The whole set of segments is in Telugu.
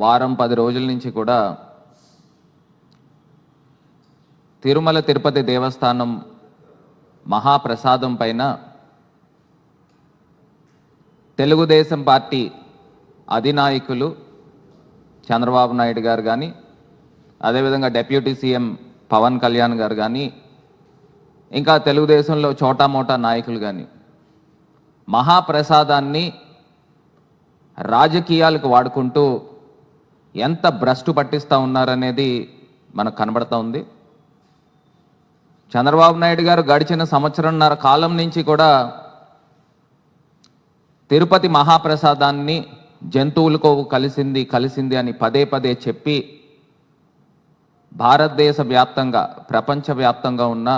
వారం పది రోజుల నుంచి కూడా తిరుమల తిరుపతి దేవస్థానం మహాప్రసాదం పైన తెలుగుదేశం పార్టీ అధినాయకులు చంద్రబాబు నాయుడు గారు కానీ అదేవిధంగా డెప్యూటీ సీఎం పవన్ కళ్యాణ్ గారు కానీ ఇంకా తెలుగుదేశంలో చోటామోటా నాయకులు కానీ మహాప్రసాదాన్ని రాజకీయాలకు వాడుకుంటూ ఎంత భ్రష్టు పట్టిస్తూ ఉన్నారనేది మనకు కనబడతా ఉంది. చంద్రబాబు నాయుడు గారు గడిచిన సంవత్సరంన్నర కాలం నుంచి కూడా తిరుపతి మహాప్రసాదాన్ని జంతువులకు కలిసింది కలిసింది అని పదే పదే చెప్పి భారతదేశ వ్యాప్తంగా ప్రపంచవ్యాప్తంగా ఉన్న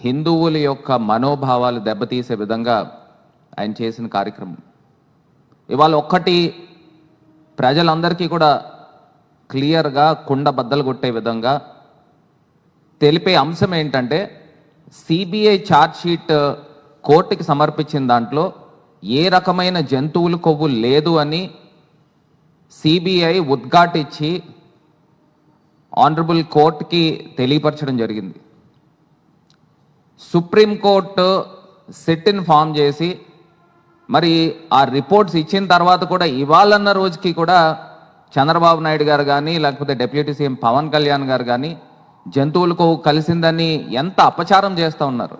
హిందువుల యొక్క మనోభావాలు దెబ్బతీసే విధంగా ఆయన చేసిన కార్యక్రమం. ఇవాళ ఒక్కటి ప్రజలందరికీ కూడా క్లియర్గా కుండ బద్దలు కొట్టే విధంగా తెలిపే అంశం ఏంటంటే సిబిఐ ఛార్జ్షీట్ uh, కోర్టుకి సమర్పించిన దాంట్లో ఏ రకమైన జంతువుల కొవ్వు లేదు అని సిబిఐ ఉద్ఘాటించి ఆనరబుల్ కోర్టుకి తెలియపరచడం జరిగింది. సుప్రీంకోర్టు సిట్ని ఫామ్ చేసి మరి ఆ రిపోర్ట్స్ ఇచ్చిన తర్వాత కూడా ఇవాళన్న రోజుకి కూడా చంద్రబాబు నాయుడు గారు కానీ లేకపోతే డిప్యూటీ సీఎం పవన్ కళ్యాణ్ గారు కానీ జంతువులకు కలిసిందని ఎంత అపచారం చేస్తూ ఉన్నారు.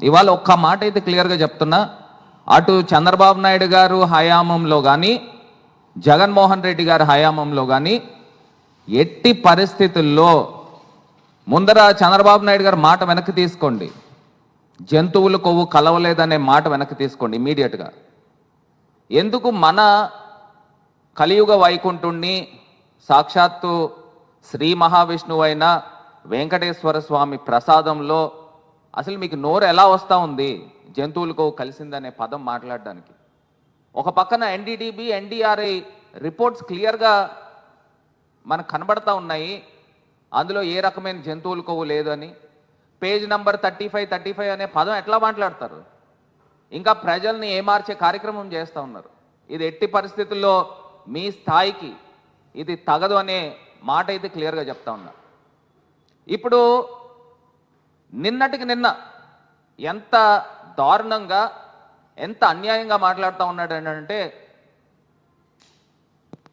ఇవాళ ఒక్క మాట అయితే క్లియర్గా చెప్తున్నా. అటు చంద్రబాబు నాయుడు గారు హయామంలో కానీ జగన్మోహన్ రెడ్డి గారి హయామంలో కానీ ఎట్టి పరిస్థితుల్లో ముందర చంద్రబాబు నాయుడు గారు మాట వెనక్కి తీసుకోండి. జంతువుల కొవ్వు కలవలేదనే మాట వెనక్కి తీసుకోండి ఇమీడియట్గా ఎందుకు మన కలియుగ వైకుంఠుణ్ణి సాక్షాత్తు శ్రీ మహావిష్ణువు అయిన వెంకటేశ్వర స్వామి ప్రసాదంలో అసలు మీకు నోరు ఎలా వస్తూ ఉంది జంతువులకు కలిసిందనే పదం మాట్లాడడానికి? ఒక పక్కన ఎన్డీడీబీ ఎన్డీఆర్ఐ రిపోర్ట్స్ క్లియర్గా మనకు కనబడతా ఉన్నాయి. అందులో ఏ రకమైన జంతువుల కొవ్వు లేదని page number thirty five thirty five అనే పదం ఎట్లా మాట్లాడతారు? ఇంకా ప్రజల్ని ఏమార్చే కార్యక్రమం చేస్తూ ఉన్నారు. ఇది ఎట్టి పరిస్థితుల్లో మీ స్థాయికి ఇది తగదు అనే మాట అయితే క్లియర్గా చెప్తా ఉన్నా. ఇప్పుడు నిన్నటికి నిన్న ఎంత దారుణంగా ఎంత అన్యాయంగా మాట్లాడుతూ ఉన్నాడు అంటే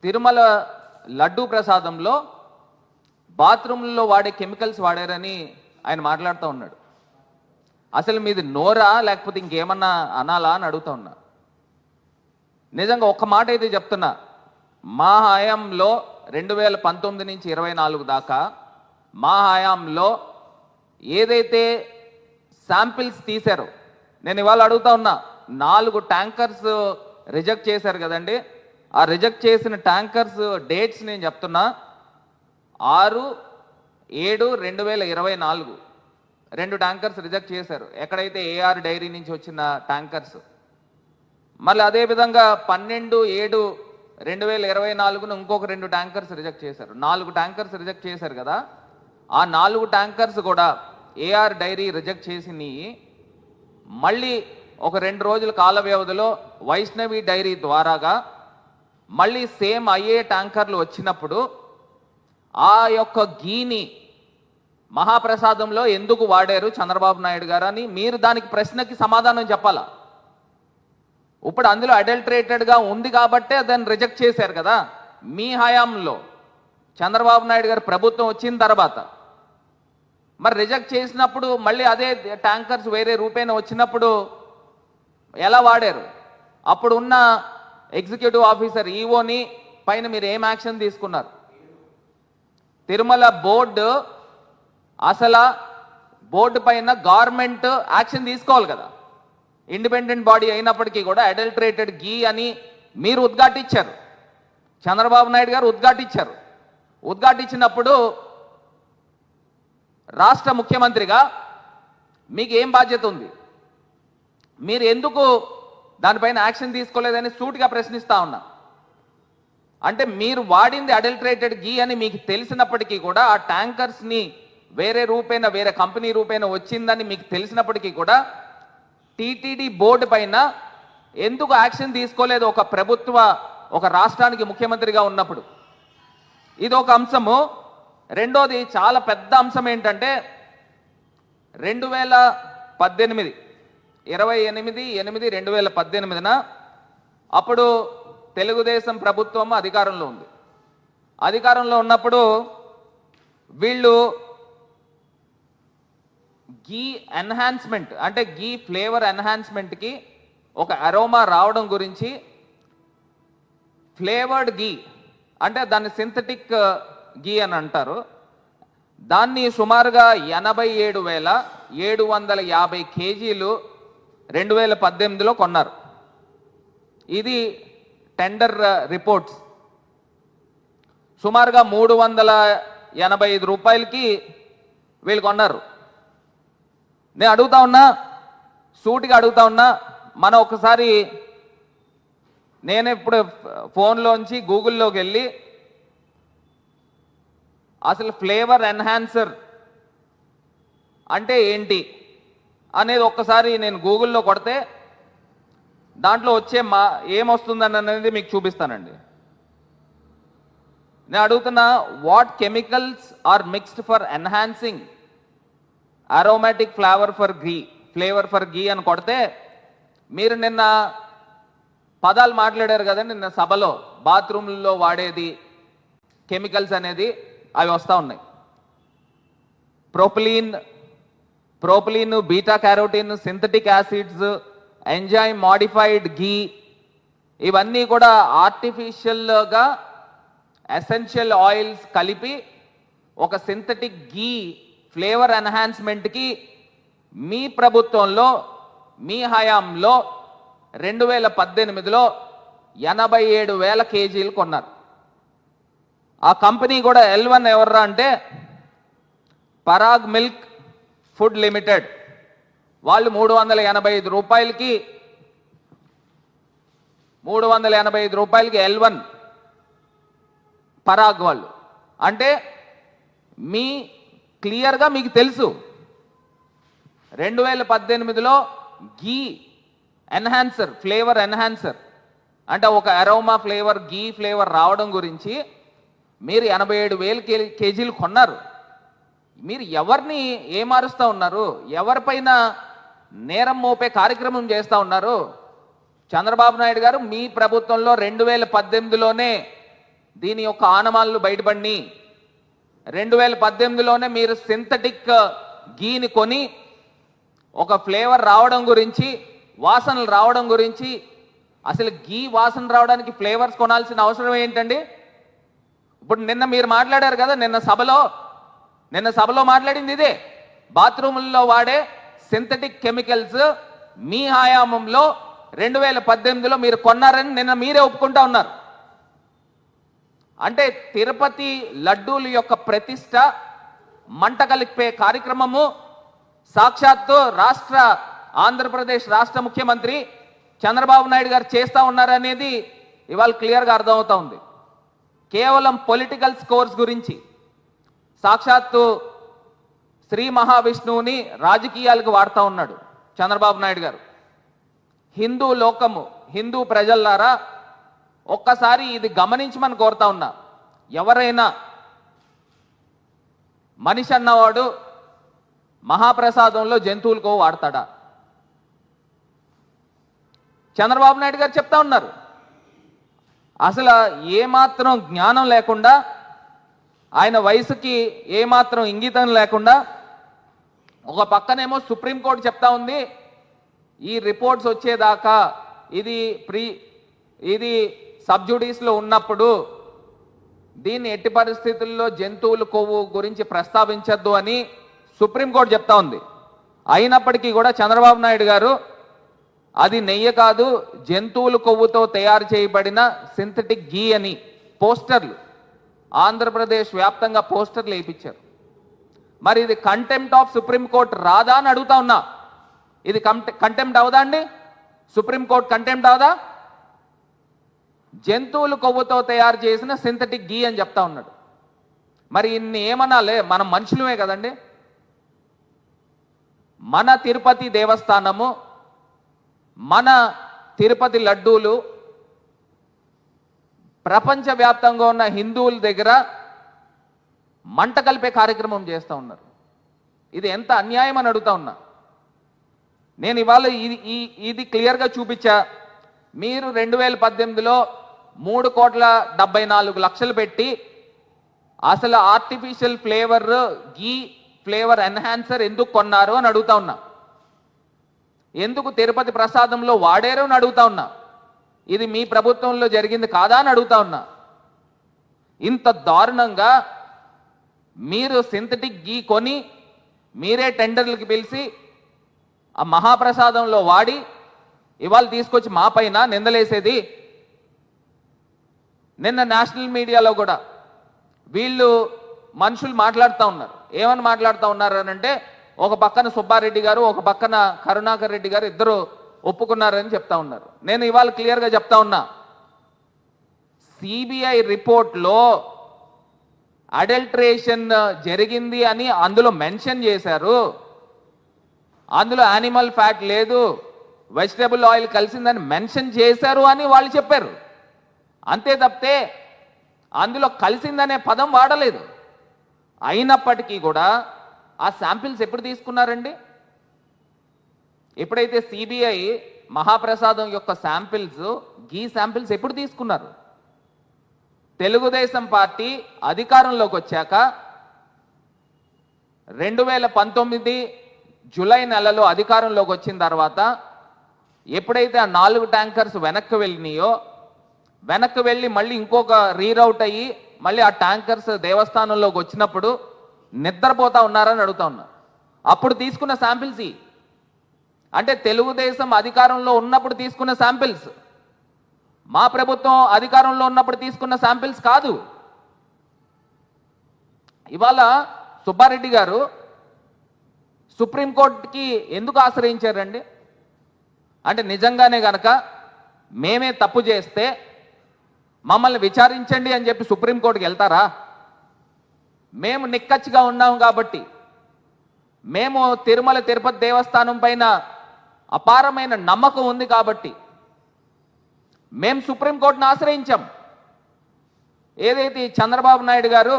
తిరుమల లడ్డూ ప్రసాదంలో బాత్రూంలో వాడే కెమికల్స్ వాడారని ఆయన మాట్లాడుతూ ఉన్నాడు. అసలు మీది నోరా లేకపోతే ఇంకేమన్నా అనాలా అని అడుగుతా ఉన్నా. నిజంగా ఒక్క మాట అయితే చెప్తున్నా. మా హయాంలో రెండు వేల పంతొమ్మిది నుంచి ఇరవై నాలుగు దాకా మా హయాంలో ఏదైతే శాంపిల్స్ తీశారో నేను ఇవాళ అడుగుతా ఉన్నా నాలుగు ట్యాంకర్స్ రిజెక్ట్ చేశారు కదండి. ఆ రిజెక్ట్ చేసిన ట్యాంకర్స్ డేట్స్ నేను చెప్తున్నా. ఆరు ఏడు రెండు వేల ఇరవై నాలుగు. రెండు ట్యాంకర్స్ రిజెక్ట్ చేశారు. ఎక్కడైతే ఏఆర్ డైరీ నుంచి వచ్చిన ట్యాంకర్స్. మళ్ళీ అదేవిధంగా పన్నెండు ఏడు రెండు వేల ఇరవై నాలుగును ఇంకొక రెండు ట్యాంకర్స్ రిజెక్ట్ చేశారు. నాలుగు ట్యాంకర్స్ రిజెక్ట్ చేశారు కదా. ఆ నాలుగు ట్యాంకర్స్ కూడా ఏఆర్ డైరీ రిజెక్ట్ చేసినవి మళ్ళీ ఒక రెండు రోజుల కాల వ్యవధిలో వైష్ణవి డైరీ ద్వారాగా మళ్ళీ సేమ్ అయ్యే ట్యాంకర్లు వచ్చినప్పుడు ఆ యొక్క గీని మహాప్రసాదంలో ఎందుకు వాడారు చంద్రబాబు నాయుడు గారు అని మీరు దానికి ప్రశ్నకి సమాధానం చెప్పాలా? ఇప్పుడు అందులో అడల్టరేటెడ్గా ఉంది కాబట్టే దాన్ని రిజెక్ట్ చేశారు కదా. మీ హయాంలో చంద్రబాబు నాయుడు గారు ప్రభుత్వం వచ్చిన తర్వాత మరి రిజెక్ట్ చేసినప్పుడు మళ్ళీ అదే ట్యాంకర్స్ వేరే రూపేణ వచ్చినప్పుడు ఎలా వాడారు? అప్పుడు ఉన్న ఎగ్జిక్యూటివ్ ఆఫీసర్ ఈఓని పైన మీరు ఏం యాక్షన్ తీసుకున్నారు? తిరుమల బోర్డు అసలు బోర్డు పైన గవర్నమెంట్ యాక్షన్ తీసుకోవాలి కదా. ఇండిపెండెంట్ బాడీ అయినప్పటికీ కూడా అడల్టరేటెడ్ గీ అని మీరు ఉద్ఘాటించారు. చంద్రబాబు నాయుడు గారు ఉద్ఘాటించారు. ఉద్ఘాటించినప్పుడు రాష్ట్ర ముఖ్యమంత్రిగా మీకు ఏం బాధ్యత ఉంది? మీరు ఎందుకు దానిపైన యాక్షన్ తీసుకోలేదని సూటిగా ప్రశ్నిస్తా ఉన్నా. అంటే మీరు వాడింది అడల్టరేటెడ్ గీ అని మీకు తెలిసినప్పటికీ కూడా ఆ ట్యాంకర్స్ని వేరే రూపేణ వేరే కంపెనీ రూపేణ వచ్చిందని మీకు తెలిసినప్పటికీ కూడా టీటీడీ బోర్డు పైన ఎందుకు యాక్షన్ తీసుకోలేదు ఒక ప్రభుత్వ ఒక రాష్ట్రానికి ముఖ్యమంత్రిగా ఉన్నప్పుడు? ఇది ఒక అంశము. రెండోది చాలా పెద్ద అంశం ఏంటంటే రెండు వేల పద్దెనిమిది ఇరవై ఎనిమిది ఎనిమిది రెండు వేల పద్దెనిమిదిన అప్పుడు తెలుగుదేశం ప్రభుత్వం అధికారంలో ఉంది. అధికారంలో ఉన్నప్పుడు వీళ్ళు గీ ఎన్హాన్స్మెంట్ అంటే గీ ఫ్లేవర్ ఎన్హాన్స్మెంట్కి ఒక అరోమా రావడం గురించి ఫ్లేవర్డ్ గీ అంటే దాన్ని సింథటిక్ గీ అని అంటారు. దాన్ని సుమారుగా ఎనభై ఏడు వేల ఏడు వందల యాభై కేజీలు రెండు వేల పద్దెనిమిదిలో కొన్నారు. ఇది టెండర్ రిపోర్ట్స్. సుమారుగా మూడు వందల ఎనభై ఐదు రూపాయలకి వీళ్ళు కొన్నారు. నేను అడుగుతా ఉన్నా సూటిగా అడుగుతా ఉన్నా మనం ఒకసారి నేను ఇప్పుడు ఫోన్లోంచి గూగుల్లోకి వెళ్ళి అసలు ఫ్లేవర్ ఎన్హాన్సర్ అంటే ఏంటి అనేది ఒక్కసారి నేను గూగుల్లో కొడితే దాంట్లో వచ్చే మా ఏమొస్తుందని అనేది మీకు చూపిస్తానండి. నేను అడుగుతున్నా what chemicals are mixed for enhancing aromatic flavour for ghee flavour for ghee అని కొడితే మీరు నిన్న పదాలు మాట్లాడారు కదా నిన్న సభలో బాత్రూమ్లలో వాడేది కెమికల్స్ అనేది అవి వస్తూ ఉన్నాయి. Propylene propylene beta carotene synthetic acids enzyme modified ghee ఇవన్నీ కూడా ఆర్టిఫిషియల్గా ఎసెన్షియల్ ఆయిల్స్ కలిపి ఒక సింథటిక్ ఘీ ఫ్లేవర్ ఎన్హాన్స్మెంట్కి మీ ప్రభుత్వంలో మీ హయాంలో రెండు వేల పద్దెనిమిదిలో ఎనభై ఏడు వేల కేజీలు కొన్నారు. ఆ కంపెనీ కూడా ఎల్ వన్ ఎవర్రా అంటే పరాగ్ మిల్క్ ఫుడ్ లిమిటెడ్. వాళ్ళు మూడు వందల ఎనభై ఐదు రూపాయలకి మూడు వందల ఎనభై ఐదు రూపాయలకి ఎల్ వన్ పరాగ్ వాళ్ళు. అంటే మీ క్లియర్గా మీకు తెలుసు. రెండు వేల పద్దెనిమిదిలో గీ ఎన్హాన్సర్ ఫ్లేవర్ ఎన్హాన్సర్ అంటే ఒక అరోమా ఫ్లేవర్ గీ ఫ్లేవర్ రావడం గురించి మీరు ఎనభై ఏడు వేలు కేజీలు కొన్నారు. మీరు ఎవరిని ఏమారుస్తూ ఉన్నారు? ఎవరిపైన నేరం మోపే కార్యక్రమం చేస్తూ ఉన్నారు. చంద్రబాబు నాయుడు గారు మీ ప్రభుత్వంలో రెండు వేల పద్దెనిమిదిలోనే దీని యొక్క ఆనమాలను బయటపడి రెండు వేల పద్దెనిమిదిలోనే మీరు సింథటిక్ గీని కొని ఒక ఫ్లేవర్ రావడం గురించి వాసనలు రావడం గురించి అసలు గీ వాసన రావడానికి ఫ్లేవర్స్ కొనాల్సిన అవసరం ఏంటండి? ఇప్పుడు నిన్న మీరు మాట్లాడారు కదా నిన్న సభలో నిన్న సభలో మాట్లాడింది ఇదే. బాత్రూముల్లో వాడే సింథటిక్ కెమికల్స్ మీ ఆయామంలో రెండు వేల పద్దెనిమిదిలో మీరు కొన్నారని నిన్న మీరే ఒప్పుకుంటా ఉన్నారు. అంటే తిరుపతి లడ్డూల యొక్క ప్రతిష్ట మంట కలిపే కార్యక్రమము సాక్షాత్తు రాష్ట్ర ఆంధ్రప్రదేశ్ రాష్ట్ర ముఖ్యమంత్రి చంద్రబాబు నాయుడు గారు చేస్తా ఉన్నారనేది ఇవాళ క్లియర్గా అర్థమవుతా ఉంది. కేవలం పొలిటికల్ స్కోర్స్ గురించి సాక్షాత్తు శ్రీ మహావిష్ణువుని రాజకీయాలకు వాడుతూ ఉన్నాడు చంద్రబాబు నాయుడు గారు. హిందూ లోకము హిందూ ప్రజల్లారా ఒక్కసారి ఇది గమనించమని కోరుతా ఉన్నా. ఎవరైనా మనిషి అన్నవాడు మహాప్రసాదంలో జంతువులకో వాడతాడా? చంద్రబాబు నాయుడు గారు చెప్తా ఉన్నారు. అసలు ఏమాత్రం జ్ఞానం లేకుండా ఆయన వయసుకి ఏమాత్రం ఇంగితం లేకుండా ఒక పక్కనేమో సుప్రీంకోర్టు చెప్తా ఉంది ఈ రిపోర్ట్స్ వచ్చేదాకా ఇది ప్రీ ఇది సబ్జుడీస్లో ఉన్నప్పుడు దీన్ని ఎట్టి పరిస్థితుల్లో జంతువుల కొవ్వు గురించి ప్రస్తావించద్దు అని సుప్రీంకోర్టు చెప్తా ఉంది. అయినప్పటికీ కూడా చంద్రబాబు నాయుడు గారు అది నెయ్యి కాదు జంతువుల కొవ్వుతో తయారు చేయబడిన సింథటిక్ గీ అని పోస్టర్లు ఆంధ్రప్రదేశ్ వ్యాప్తంగా పోస్టర్లు వేయించారు మరి ఇది కంటెంప్ట్ ఆఫ్ సుప్రీంకోర్టు రాదా అని అడుగుతా ఉన్నా. ఇది కంటెంప్ట్ అవదా అండి? సుప్రీంకోర్టు కంటెంప్ట్ అవదా? జంతువుల కొవ్వుతో తయారు చేసిన సింథటిక్ గీ అని చెప్తా ఉన్నాడు. మరి ఇన్ని ఏమనాలే? మనం మనుషులమే కదండి. మన తిరుపతి దేవస్థానము మన తిరుపతి లడ్డూలు ప్రపంచవ్యాప్తంగా ఉన్న హిందువుల దగ్గర మంట కలిపే కార్యక్రమం చేస్తూ ఉన్నారు. ఇది ఎంత అన్యాయం అని అడుగుతా ఉన్నా. నేను ఇవాళ ఇది ఈ ఇది క్లియర్గా చూపించా. మీరు రెండు వేల పద్దెనిమిదిలో మూడు కోట్ల డెబ్బై నాలుగు లక్షలు పెట్టి అసలు artificial flavour ghee flavour enhancer ఎందుకు కొన్నారు అని అడుగుతా ఉన్నా. ఎందుకు తిరుపతి ప్రసాదంలో వాడారు అని అడుగుతా ఉన్నా. ఇది మీ ప్రభుత్వంలో జరిగింది కాదా అని అడుగుతా ఉన్నా. ఇంత దారుణంగా మీరు సింథటిక్ గీ కొని మీరే టెండర్లకి పిలిచి ఆ మహాప్రసాదంలో వాడి ఇవాళ తీసుకొచ్చి మా పైన నిందలేసేది. నిన్న నేషనల్ మీడియాలో కూడా వీళ్ళు మనుషులు మాట్లాడుతూ ఉన్నారు. ఏమని మాట్లాడుతూ ఉన్నారు అని అంటే ఒక పక్కన సుబ్బారెడ్డి గారు ఒక పక్కన కరుణాకర్ రెడ్డి గారు ఇద్దరు ఒప్పుకున్నారని చెప్తా ఉన్నారు. నేను ఇవాళ క్లియర్గా చెప్తా ఉన్నా. సిబిఐ రిపోర్ట్లో అడల్ట్రేషన్ జరిగింది అని అందులో మెన్షన్ చేశారు. అందులో యానిమల్ ఫ్యాట్ లేదు వెజిటబుల్ ఆయిల్ కలిసిందని మెన్షన్ చేశారు అని వాళ్ళు చెప్పారు. అంతే తప్పితే అందులో కలిసిందనే పదం వాడలేదు. అయినప్పటికీ కూడా ఆ శాంపిల్స్ ఎప్పుడు తీసుకున్నారండి? ఎప్పుడైతే సిబిఐ మహాప్రసాదం యొక్క శాంపిల్స్ గీ శాంపిల్స్ ఎప్పుడు తీసుకున్నారు? తెలుగుదేశం పార్టీ అధికారంలోకి వచ్చాక రెండు వేల పంతొమ్మిది జూలై నెలలో అధికారంలోకి వచ్చిన తర్వాత ఎప్పుడైతే ఆ నాలుగు ట్యాంకర్స్ వెనక్కి వెళ్ళినాయో వెనక్కి వెళ్ళి మళ్ళీ ఇంకొక రీరౌట్ అయ్యి మళ్ళీ ఆ ట్యాంకర్స్ దేవస్థానంలోకి వచ్చినప్పుడు నిద్రపోతా ఉన్నారని అడుగుతా ఉన్నా. అప్పుడు తీసుకున్న శాంపిల్స్ అంటే తెలుగుదేశం అధికారంలో ఉన్నప్పుడు తీసుకున్న శాంపిల్స్. మా ప్రభుత్వం అధికారంలో ఉన్నప్పుడు తీసుకున్న శాంపిల్స్ కాదు. ఇవాళ సుబ్బారెడ్డి గారు సుప్రీంకోర్టుకి ఎందుకు ఆశ్రయించారండి? అంటే నిజంగానే గనక మేమే తప్పు చేస్తే మమ్మల్ని విచారించండి అని చెప్పి సుప్రీంకోర్టుకి వెళ్తారా? మేము నిక్కచ్చిగా ఉన్నాం కాబట్టి మేము తిరుమల తిరుపతి దేవస్థానం పైన అపారమైన నమ్మకం ఉంది కాబట్టి మేము సుప్రీంకోర్టును ఆశ్రయించాం. ఏదైతే చంద్రబాబు నాయుడు గారు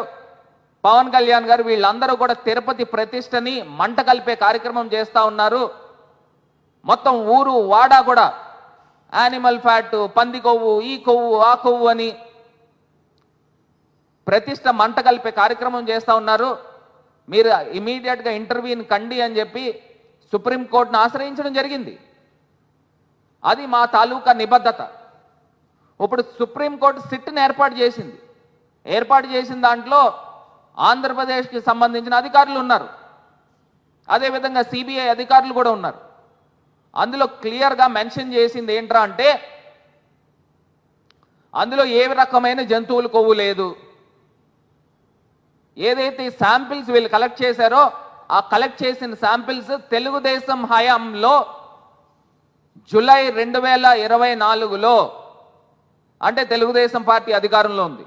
పవన్ కళ్యాణ్ గారు వీళ్ళందరూ కూడా తిరుపతి ప్రతిష్టని మంట కలిపే కార్యక్రమం చేస్తూ ఉన్నారు. మొత్తం ఊరు వాడ కూడా యానిమల్ ఫ్యాట్ పంది కొవ్వు ఈ కొవ్వు ఆ కొవ్వు అని ప్రతిష్ట మంట కలిపే కార్యక్రమం చేస్తూ ఉన్నారు. మీరు ఇమీడియట్గా ఇంటర్వ్యూని కండి అని చెప్పి సుప్రీంకోర్టును ఆశ్రయించడం జరిగింది. అది మా తాలూకా నిబద్ధత. ఇప్పుడు సుప్రీంకోర్టు సిట్ని ఏర్పాటు చేసింది. ఏర్పాటు చేసిన దాంట్లో ఆంధ్రప్రదేశ్కి సంబంధించిన అధికారులు ఉన్నారు. అదేవిధంగా సిబిఐ అధికారులు కూడా ఉన్నారు. అందులో క్లియర్గా మెన్షన్ చేసింది ఏంట్రా అంటే అందులో ఏ రకమైన జంతువులు కొవ్వు లేదు. ఏదైతే శాంపిల్స్ వీళ్ళు కలెక్ట్ చేశారో ఆ కలెక్ట్ చేసిన శాంపిల్స్ తెలుగుదేశం హయాంలో జులై రెండు వేల ఇరవై నాలుగులో అంటే తెలుగుదేశం పార్టీ అధికారంలో ఉంది.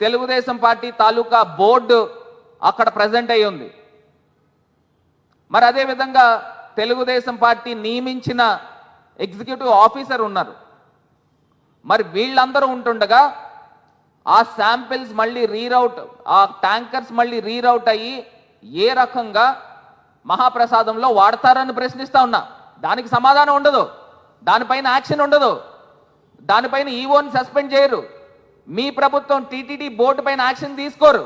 తెలుగుదేశం పార్టీ తాలూకా బోర్డు అక్కడ ప్రజెంట్ అయి ఉంది. మరి అదే విధంగా తెలుగుదేశం పార్టీ నియమించిన ఎగ్జిక్యూటివ్ ఆఫీసర్ ఉన్నారు. మరి వీళ్ళందరూ ఉంటుండగా ఆ శాంపిల్స్ మళ్ళీ రీరౌట్ ఆ ట్యాంకర్స్ మళ్ళీ రీరౌట్ అయ్యి ఏ రకంగా మహాప్రసాదంలో వాడతారని ప్రశ్నిస్తా ఉన్నా. దానికి సమాధానం ఉండదు. దానిపైన యాక్షన్ ఉండదు. దానిపైన ఈవోని సస్పెండ్ చేయరు. మీ ప్రభుత్వం టీటీడీ బోర్డు పైన యాక్షన్ తీసుకోరు.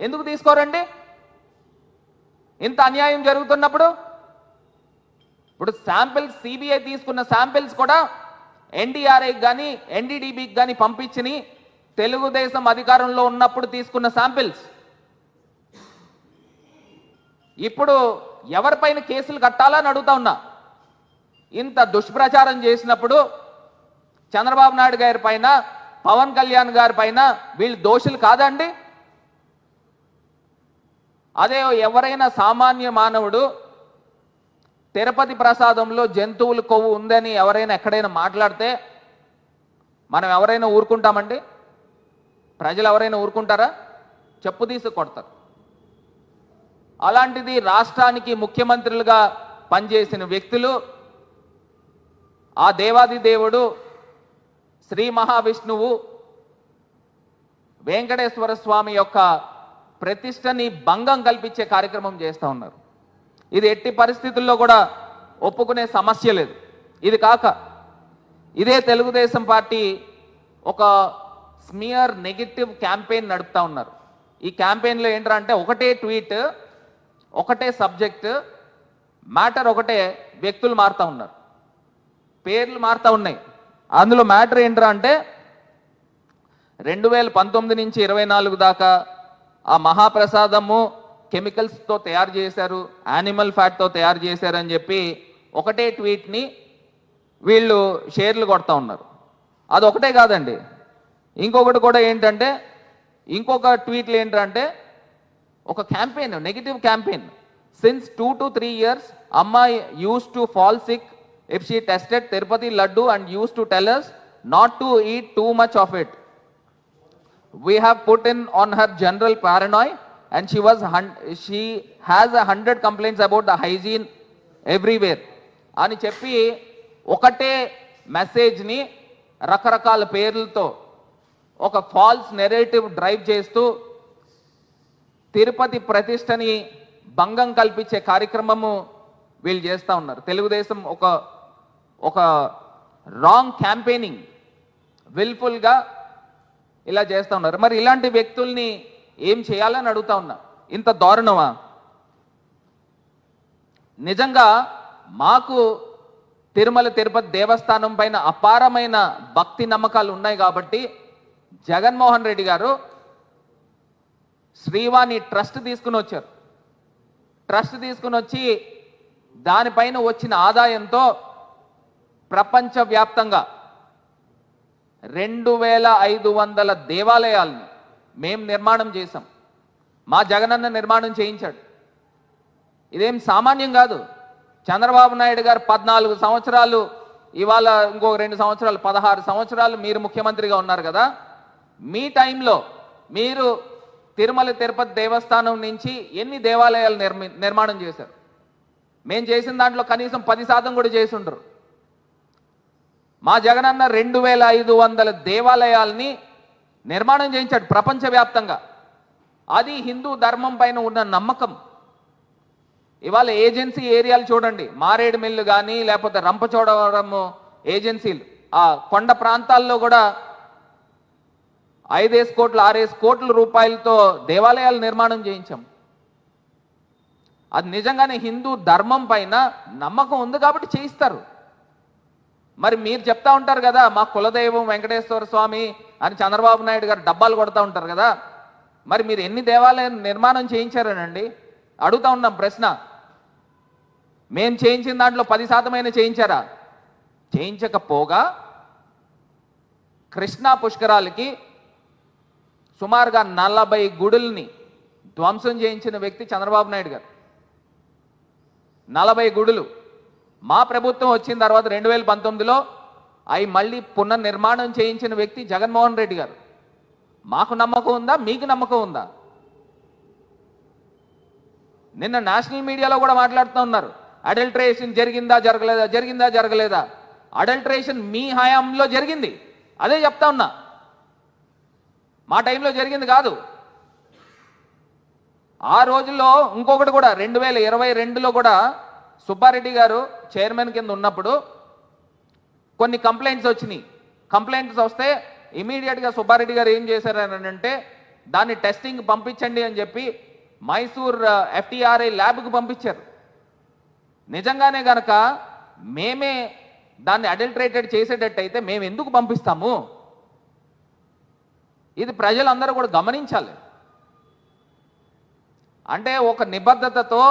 ఎందుకు తీసుకోరండి? ఇంత అన్యాయం జరుగుతున్నప్పుడు? ఇప్పుడు శాంపిల్స్ సిబిఐ తీసుకున్న శాంపిల్స్ కూడా ఎన్డీఆర్ఐకి కానీ ఎన్డీడీబీకి కానీ పంపించిని తెలుగుదేశం అధికారంలో ఉన్నప్పుడు తీసుకున్న శాంపిల్స్. ఇప్పుడు ఎవరిపైన కేసులు కట్టాలని అడుగుతా ఉన్నా. ఇంత దుష్ప్రచారం చేసినప్పుడు చంద్రబాబు నాయుడు గారి పైన పవన్ కళ్యాణ్ గారి పైన వీళ్ళు దోషులు కాదండి. అదే ఎవరైనా సామాన్య మానవుడు తిరుపతి ప్రసాదంలో జంతువుల కొవ్వు ఉందని ఎవరైనా ఎక్కడైనా మాట్లాడితే మనం ఎవరైనా ఊరుకుంటామండి? ప్రజలు ఎవరైనా ఊరుకుంటారా? చెప్పు తీసి కొడతారు. అలాంటిది రాష్ట్రానికి ముఖ్యమంత్రులుగా పనిచేసిన వ్యక్తులు ఆ దేవాది దేవుడు శ్రీ మహావిష్ణువు వెంకటేశ్వర స్వామి యొక్క ప్రతిష్టని భంగం కల్పించే కార్యక్రమం చేస్తూ ఉన్నారు. ఇది ఎట్టి పరిస్థితుల్లో కూడా ఒప్పుకునే సమస్య లేదు. ఇది కాక ఇదే తెలుగుదేశం పార్టీ ఒక స్మియర్ నెగిటివ్ క్యాంపెయిన్ నడుపుతా ఉన్నారు. ఈ క్యాంపెయిన్లో ఏంటంటే ఒకటే ట్వీట్ ఒకటే సబ్జెక్ట్ మ్యాటర్ ఒకటే వ్యక్తులు మారుతూ ఉన్నారు. పేర్లు మారుతూ ఉన్నాయి. అందులో మ్యాటర్ ఏంట్రా అంటే రెండు వేల పంతొమ్మిది నుంచి ఇరవై నాలుగు దాకా ఆ మహాప్రసాదము కెమికల్స్తో తయారు చేశారు యానిమల్ ఫ్యాట్తో తయారు చేశారు అని చెప్పి ఒకటే ట్వీట్ని వీళ్ళు షేర్లు కొడతా ఉన్నారు. అది ఒకటే కాదండి. ఇంకొకటి కూడా ఏంటంటే ఇంకొక ట్వీట్లు ఏంటంటే ఒక campaign negative campaign. Since two to three years అమ్మాయి use to fall sick if she tested Tirupati laddu and use to tell us not to eat too much of it we have put in on her general paranoia and she was hun- she has a hundred complaints about the hygiene everywhere. అని చెప్పి ఒకటే మెసేజ్ని రకరకాల పేర్లతో ఒక ఫాల్స్ నెరేటివ్ డ్రైవ్ చేస్తూ తిరుపతి ప్రతిష్టని భంగం కల్పించే కార్యక్రమము వీళ్ళు చేస్తూ ఉన్నారు. తెలుగుదేశం ఒక ఒక రాంగ్ క్యాంపెయినింగ్ విల్ఫుల్గా ఇలా చేస్తూ ఉన్నారు. మరి ఇలాంటి వ్యక్తుల్ని ఏం చేయాలని అడుగుతా ఉన్నా? ఇంత దారుణమా? నిజంగా మాకు తిరుమల తిరుపతి దేవస్థానం పైన అపారమైన భక్తి నమ్మకాలు ఉన్నాయి కాబట్టి జగన్మోహన్ రెడ్డి గారు శ్రీవాణి ట్రస్ట్ తీసుకుని వచ్చారు. ట్రస్ట్ తీసుకుని వచ్చి దానిపైన వచ్చిన ఆదాయంతో ప్రపంచవ్యాప్తంగా రెండు వేల ఐదు వందల దేవాలయాలను మేము నిర్మాణం చేశాం. మా జగనన్న నిర్మాణం చేయించాడు. ఇదేం సామాన్యం కాదు. చంద్రబాబు నాయుడు గారు పద్నాలుగు సంవత్సరాలు ఇవాళ ఇంకో రెండు సంవత్సరాలు పదహారు సంవత్సరాలు మీరు ముఖ్యమంత్రిగా ఉన్నారు కదా. మీ టైంలో మీరు తిరుమల తిరుపతి దేవస్థానం నుంచి ఎన్ని దేవాలయాలు నిర్మి నిర్మాణం చేశారు? మేము చేసిన దాంట్లో కనీసం పది శాతం కూడా చేసి ఉండరు. మా జగనన్న రెండు వేల ఐదు వందల దేవాలయాల్ని నిర్మాణం చేయించాడు ప్రపంచవ్యాప్తంగా. అది హిందూ ధర్మం పైన ఉన్న నమ్మకం. ఇవాళ ఏజెన్సీ ఏరియాలు చూడండి. మారేడుమిల్లు కానీ లేకపోతే రంపచోడవరం ఏజెన్సీలు. ఆ కొండ ప్రాంతాల్లో కూడా ఐదేసి కోట్లు ఆరేసి కోట్ల రూపాయలతో దేవాలయాలు నిర్మాణం చేయించాం. అది నిజంగానే హిందూ ధర్మం పైన నమ్మకం ఉంది కాబట్టి చేయిస్తారు. మరి మీరు చెప్తా ఉంటారు కదా మా కులదైవం వెంకటేశ్వర స్వామి అని చంద్రబాబు నాయుడు గారు డబ్బాలు కొడతా ఉంటారు కదా. మరి మీరు ఎన్ని దేవాలయం నిర్మాణం చేయించారనండి? అడుగుతా ఉన్నాం ప్రశ్న. మేం చేయించిన దాంట్లో పది శాతమైన చేయించారా? చేయించకపోగా కృష్ణా పుష్కరాలకి సుమారుగా నలభై గుడుల్ని ధ్వంసం చేయించిన వ్యక్తి చంద్రబాబు నాయుడు గారు. నలభై గుడులు. మా ప్రభుత్వం వచ్చిన తర్వాత రెండు వేల పంతొమ్మిదిలో అవి మళ్ళీ పునర్నిర్మాణం చేయించిన వ్యక్తి జగన్మోహన్ రెడ్డి గారు. మాకు నమ్మకం ఉందా? మీకు నమ్మకం ఉందా? నిన్న నేషనల్ మీడియాలో కూడా మాట్లాడుతూ ఉన్నారు. అడల్ట్రేషన్ జరిగిందా జరగలేదా? జరిగిందా జరగలేదా? అడల్ట్రేషన్ మీ హయాంలో జరిగింది. అదే చెప్తా ఉన్నా. మా టైంలో జరిగింది కాదు. ఆ రోజుల్లో ఇంకొకటి కూడా రెండు వేల ఇరవై రెండులో కూడా సుబ్బారెడ్డి గారు చైర్మన్ కింద ఉన్నప్పుడు కొన్ని కంప్లైంట్స్ వచ్చినాయి. కంప్లైంట్స్ వస్తే ఇమీడియట్గా సుబ్బారెడ్డి గారు ఏం చేశారని అంటే దాన్ని టెస్టింగ్ పంపించండి అని చెప్పి మైసూర్ ఎఫ్టిఆర్ఐ ల్యాబ్కి పంపించారు. నిజంగానే గనక మేమే దాన్ని అడల్ట్రేటెడ్ చేసేటట్టయితే మేము ఎందుకు పంపిస్తాము? ఇది ప్రజలందరూ కూడా గమనించాలి. అంటే ఒక నిబద్ధతతో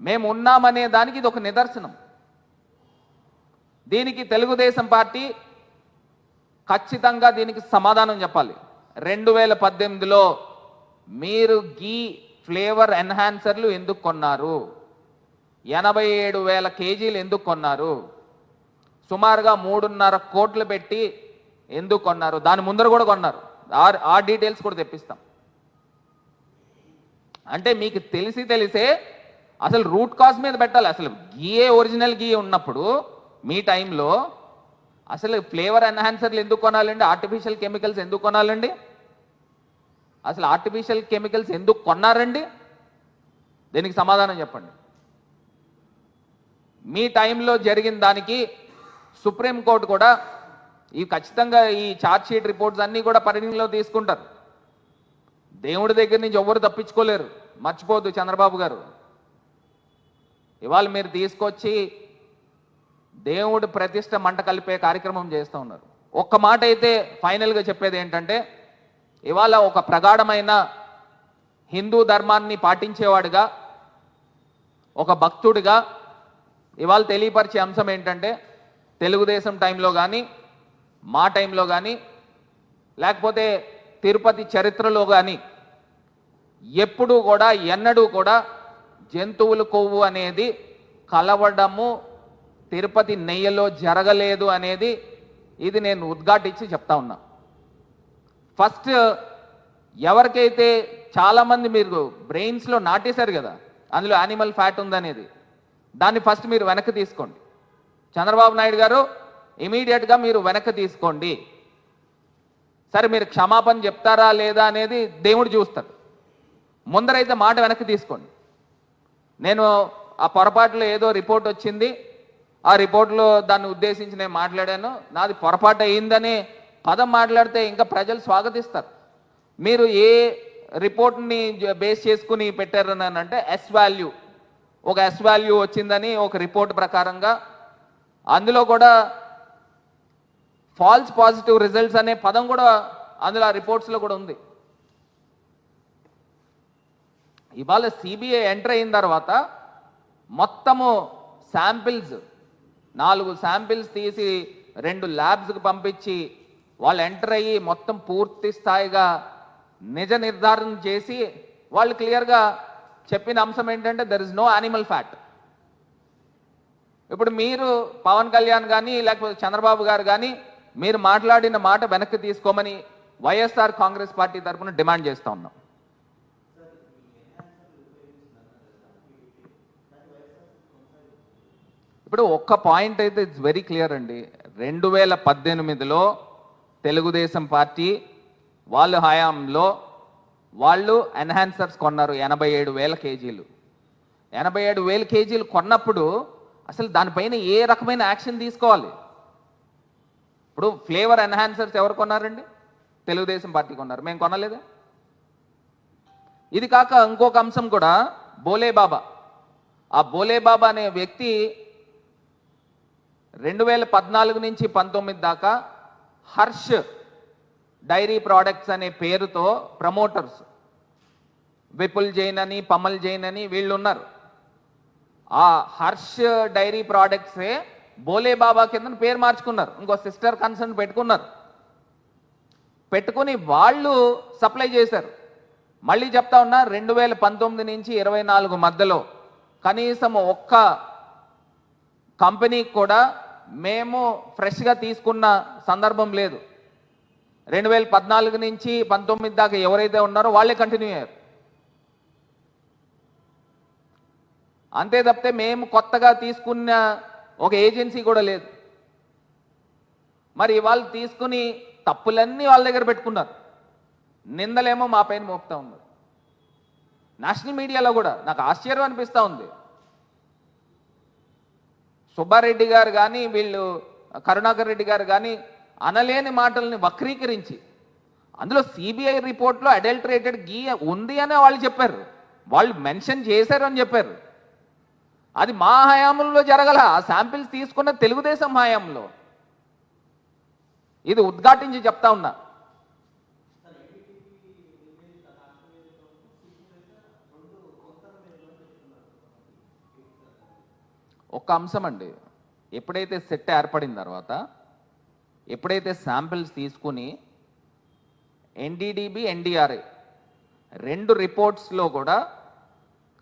మేము ఉన్నామనే దానికి ఇది ఒక నిదర్శనం. దీనికి తెలుగుదేశం పార్టీ ఖచ్చితంగా దీనికి సమాధానం చెప్పాలి. రెండు వేల పద్దెనిమిదిలో మీరు గీ ఫ్లేవర్ ఎన్హాన్సర్లు ఎందుకు కొన్నారు? ఎనభై ఏడు వేల కేజీలు ఎందుకు కొన్నారు? సుమారుగా మూడున్నర కోట్లు పెట్టి ఎందుకు కొన్నారు? దాని ముందర కూడా కొన్నారు. ఆ- ఆ డీటెయిల్స్ కూడా తెప్పిస్తాం. అంటే మీకు తెలిసి తెలిసే అసలు రూట్ కాజ్ మీద పెట్టాలి. అసలు గీయే ఒరిజినల్ గీ ఉన్నప్పుడు మీ టైంలో అసలు ఫ్లేవర్ ఎన్హాన్సర్లు ఎందుకు కొనాలండి? ఆర్టిఫిషియల్ కెమికల్స్ ఎందుకు కొనాలండి? అసలు ఆర్టిఫిషియల్ కెమికల్స్ ఎందుకు కొన్నారండి? దీనికి సమాధానం చెప్పండి. మీ టైంలో జరిగిన దానికి సుప్రీంకోర్టు కూడా ఈ ఖచ్చితంగా ఈ ఛార్జ్ షీట్ రిపోర్ట్స్ అన్నీ కూడా పరిగణలో తీసుకుంటారు. దేవుడి దగ్గర నుంచి ఎవరు తప్పించుకోలేరు. మర్చిపోద్దు చంద్రబాబు గారు. ఇవాళ మీరు తీసుకొచ్చి దేవుడు ప్రతిష్ట మంట కలిపే కార్యక్రమం చేస్తూ ఉన్నారు. ఒక్క మాట అయితే ఫైనల్గా చెప్పేది ఏంటంటే ఇవాళ ఒక ప్రగాఢమైన హిందూ ధర్మాన్ని పాటించేవాడుగా ఒక భక్తుడిగా ఇవాళ తెలియపరిచే అంశం ఏంటంటే తెలుగుదేశం టైంలో కానీ మా టైంలో కానీ లేకపోతే తిరుపతి చరిత్రలో కానీ ఎప్పుడూ కూడా ఎన్నడూ కూడా జంతువుల కొవ్వు అనేది కలవడము తిరుపతి నెయ్యలో జరగలేదు అనేది ఇది నేను ఉద్ఘాటించి చెప్తా ఉన్నా. ఫస్ట్ ఎవరికైతే చాలామంది మీరు బ్రెయిన్స్లో నాటేశారు కదా అందులో యానిమల్ ఫ్యాట్ ఉందనేది దాన్ని ఫస్ట్ మీరు వెనక్కి తీసుకోండి. చంద్రబాబు నాయుడు గారు ఇమీడియట్గా మీరు వెనక్కి తీసుకోండి. సరే మీరు క్షమాపణ చెప్తారా లేదా అనేది దేవుడు చూస్తాడు. ముందరైతే మాట వెనక్కి తీసుకోండి. నేను ఆ పొరపాటులో ఏదో రిపోర్ట్ వచ్చింది. ఆ రిపోర్ట్లో దాన్ని ఉద్దేశించి నేను మాట్లాడాను. నాది పొరపాటు అయిందని పదం మాట్లాడితే ఇంకా ప్రజలు స్వాగతిస్తారు. మీరు ఏ రిపోర్ట్ని బేస్ చేసుకుని పెట్టారని అంటే ఎస్ వాల్యూ ఒక ఎస్ వాల్యూ వచ్చిందని ఒక రిపోర్ట్ ప్రకారంగా. అందులో కూడా ఫాల్స్ పాజిటివ్ రిజల్ట్స్ అనే పదం కూడా అందులో ఆ రిపోర్ట్స్లో కూడా ఉంది. ఇవాళ సిబిఐ ఎంటర్ అయిన తర్వాత మొత్తము శాంపిల్స్ నాలుగు శాంపిల్స్ తీసి రెండు ల్యాబ్స్కి పంపించి వాళ్ళు ఎంటర్ అయ్యి మొత్తం పూర్తి స్థాయిగా నిజ నిర్ధారణ చేసి వాళ్ళు క్లియర్గా చెప్పిన అంశం ఏంటంటే there is no animal fat ఇప్పుడు మీరు పవన్ కళ్యాణ్ కానీ లేకపోతే చంద్రబాబు గారు కానీ మీరు మాట్లాడిన మాట వెనక్కి తీసుకోమని వైఎస్ఆర్ కాంగ్రెస్ పార్టీ తరఫున డిమాండ్ చేస్తా ఉన్నాం. ఇప్పుడు ఒక్క పాయింట్ అయితే ఇట్స్ వెరీ క్లియర్ అండి. రెండు వేల పద్దెనిమిదిలో తెలుగుదేశం పార్టీ వాళ్ళు హయాంలో వాళ్ళు ఎన్హాన్సర్స్ కొన్నారు ఎనభై ఏడు వేల కేజీలు. ఎనభై ఏడు వేల కేజీలు కొన్నప్పుడు అసలు దానిపైన ఏ రకమైన యాక్షన్ తీసుకోవాలి? ఇప్పుడు ఫ్లేవర్ ఎన్హాన్సర్స్ ఎవరు కొన్నారండి? తెలుగుదేశం పార్టీ కొన్నారు. మేము కొనలేదా? ఇది కాక ఇంకొక అంశం కూడా బోలే బాబా. ఆ బోలే బాబా అనే వ్యక్తి రెండు వేల పద్నాలుగు నుంచి పంతొమ్మిది దాకా హర్ష్ డైరీ ప్రోడక్ట్స్ అనే పేరుతో ప్రమోటర్స్ విపుల్ జైన్ అని పమల్ జైన్ అని వీళ్ళు ఉన్నారు ఆ హర్ష్ డైరీ ప్రోడక్ట్సే బోలే బాబా కింద పేరు మార్చుకున్నారు. ఇంకో సిస్టర్ కన్సర్న్ పెట్టుకున్నారు. పెట్టుకుని వాళ్ళు సప్లై చేశారు. మళ్ళీ చెప్తా ఉన్నా రెండు వేల పంతొమ్మిది నుంచి ఇరవై నాలుగు మధ్యలో కనీసం ఒక్క కంపెనీకి కూడా మేము ఫ్రెష్గా తీసుకున్న సందర్భం లేదు. రెండు వేల పద్నాలుగు నుంచి పంతొమ్మిది దాకా ఎవరైతే ఉన్నారో వాళ్ళే కంటిన్యూ అయ్యారు. అంతే తప్పితే మేము కొత్తగా తీసుకున్న ఒక ఏజెన్సీ కూడా లేదు. మరి వాళ్ళు తీసుకుని తప్పులన్నీ వాళ్ళ దగ్గర పెట్టుకున్నారు. నిందలేమో మా పైన మోపుతా ఉన్నారు. నేషనల్ మీడియాలో కూడా నాకు ఆశ్చర్యం అనిపిస్తూ ఉంది. సుబ్బారెడ్డి గారు కానీ వీళ్ళు కరుణాకర్ రెడ్డి గారు కానీ అనలేని మాటల్ని వక్రీకరించి అందులో సిబిఐ రిపోర్ట్లో అడల్టరేటెడ్ గీ ఉంది అని వాళ్ళు చెప్పారు. వాళ్ళు మెన్షన్ చేశారు అని చెప్పారు. అది మా హయాంలో జరగల ఆ శాంపిల్స్ తీసుకున్న తెలుగుదేశం హయాంలో. ఇది ఉద్ఘాటించి చెప్తా ఉన్నా. ఒక అంశం అండి ఎప్పుడైతే సెట్ ఏర్పడిన తర్వాత ఎప్పుడైతే శాంపిల్స్ తీసుకుని ఎన్డీడీబీ ఎన్డీఆర్ఏ రెండు రిపోర్ట్స్లో కూడా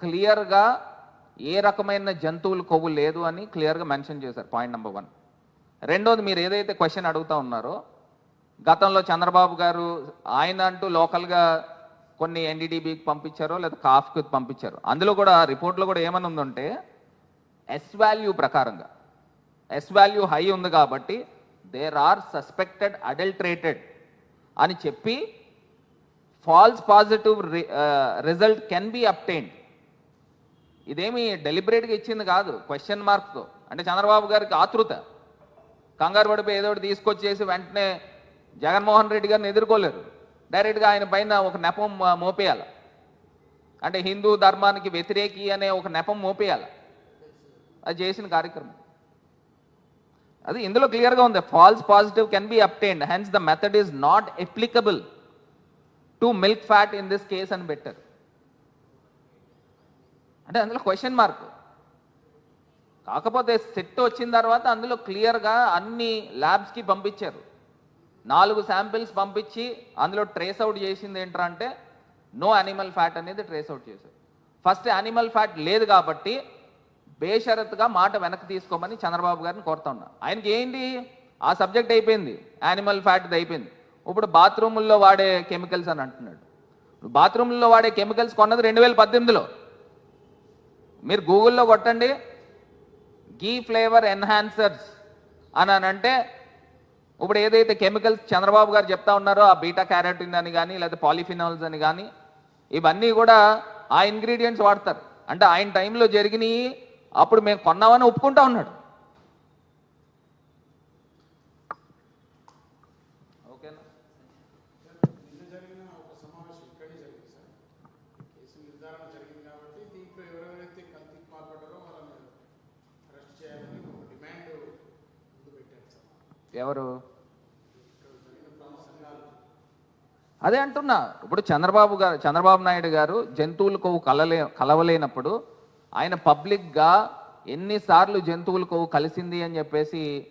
క్లియర్గా ఏ రకమైన జంతువుల కొవ్వు లేదు అని క్లియర్గా మెన్షన్ చేశారు పాయింట్ నెంబర్ వన్. రెండోది మీరు ఏదైతే క్వశ్చన్ అడుగుతా ఉన్నారో గతంలో చంద్రబాబు గారు ఆయన అంటూ లోకల్గా కొన్ని ఎన్డీడీబీకి పంపించారో లేదా కాఫ్కి పంపించారు అందులో కూడా రిపోర్ట్లో కూడా ఏమని ఉందంటే ఎస్ వాల్యూ ప్రకారంగా. ఎస్ వాల్యూ హై ఉంది కాబట్టి దేర్ ఆర్ సస్పెక్టెడ్ అడల్ట్రేటెడ్ అని చెప్పి false positive result can be obtained ఇదేమి డెలిబరేట్గా ఇచ్చింది కాదు క్వశ్చన్ మార్క్తో అంటే చంద్రబాబు గారికి ఆతృత. కంగారు పడిపోయి ఏదో ఒకటి తీసుకొచ్చేసి వెంటనే జగన్మోహన్ రెడ్డి గారిని ఎదుర్కోలేరు. డైరెక్ట్గా ఆయన పైన ఒక నెపం మోపేయాలి. అంటే హిందూ ధర్మానికి వ్యతిరేకి అనే ఒక నెపం మోపేయాలి. అది చేసిన కార్యక్రమం. అది ఇందులో క్లియర్గా ఉంది. False positive can be obtained hence the method is not applicable to milk fat in this case అని పెట్టారు అంటే అందులో క్వశ్చన్ మార్క్ కాకపోతే సెట్ వచ్చిన తర్వాత అందులో క్లియర్గా అన్ని ల్యాబ్స్కి పంపించారు. నాలుగు శాంపిల్స్ పంపించి అందులో ట్రేస్ అవుట్ చేసింది ఏంటంటే నో యానిమల్ ఫ్యాట్ అనేది ట్రేస్ అవుట్ చేశారు. ఫస్ట్ యానిమల్ ఫ్యాట్ లేదు కాబట్టి బేషరత్గా మాట వెనక్కి తీసుకోమని చంద్రబాబు గారిని కోరుతా ఉన్నా. ఆయనకి ఏంటి? ఆ సబ్జెక్ట్ అయిపోయింది. యానిమల్ ఫ్యాట్ది అయిపోయింది. ఇప్పుడు బాత్రూముల్లో వాడే కెమికల్స్ అని అంటున్నాడు. ఇప్పుడు బాత్రూముల్లో వాడే కెమికల్స్ కొన్నది రెండు వేల పద్దెనిమిదిలో. మీరు గూగుల్లో కొట్టండి గీ ఫ్లేవర్ ఎన్హాన్సర్స్ అని అని అంటే ఇప్పుడు ఏదైతే కెమికల్స్ చంద్రబాబు గారు చెప్తా ఉన్నారో ఆ బీటా క్యారెటిన్ అని కానీ లేదా పాలిఫినాల్స్ అని కానీ ఇవన్నీ కూడా ఆ ఇంగ్రీడియంట్స్ వాడతారు. అంటే ఆయన టైంలో జరిగినాయి అప్పుడు మేము కొన్నామని ఒప్పుకుంటా ఉన్నాడు. ఎవరు? అదే అంటున్నా. ఇప్పుడు చంద్రబాబు గారు చంద్రబాబు నాయుడు గారు జంతువులకు కలలే కలవలేనప్పుడు ఆయన పబ్లిక్గా ఎన్నిసార్లు జంతువుల కొవ్వు కలిసింది అని చెప్పేసి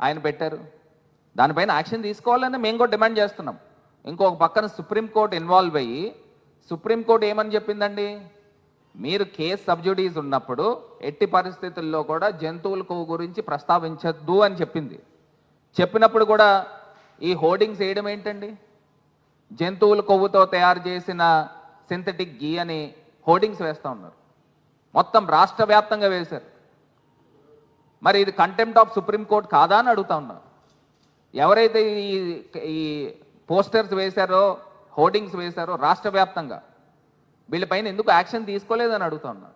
ఆయన పెట్టారు. దానిపైన యాక్షన్ తీసుకోవాలని మేము కూడా డిమాండ్ చేస్తున్నాం. ఇంకొక పక్కన సుప్రీంకోర్టు ఇన్వాల్వ్ అయ్యి సుప్రీంకోర్టు ఏమని చెప్పిందండి? మీరు కేసు సబ్జుడీస్ ఉన్నప్పుడు ఎట్టి పరిస్థితుల్లో కూడా జంతువుల కొవ్వు గురించి ప్రస్తావించద్దు అని చెప్పింది. చెప్పినప్పుడు కూడా ఈ హోర్డింగ్స్ వేయడం ఏంటండి? జంతువుల కొవ్వుతో తయారు చేసిన సింథటిక్ గీ అని హోర్డింగ్స్ వేస్తూ ఉన్నారు. మొత్తం రాష్ట్ర వ్యాప్తంగా వేశారు. మరి ఇది కంటెంప్ట్ ఆఫ్ సుప్రీం కోర్ట్ కాదా అని అడుగుతా ఉన్నా. ఎవరైతే ఈ ఈ పోస్టర్స్ వేశారో హోర్డింగ్స్ వేశారో రాష్ట్ర వ్యాప్తంగా వీళ్ళపైన ఎందుకు యాక్షన్ తీసుకోలేదని అడుగుతా ఉన్నా.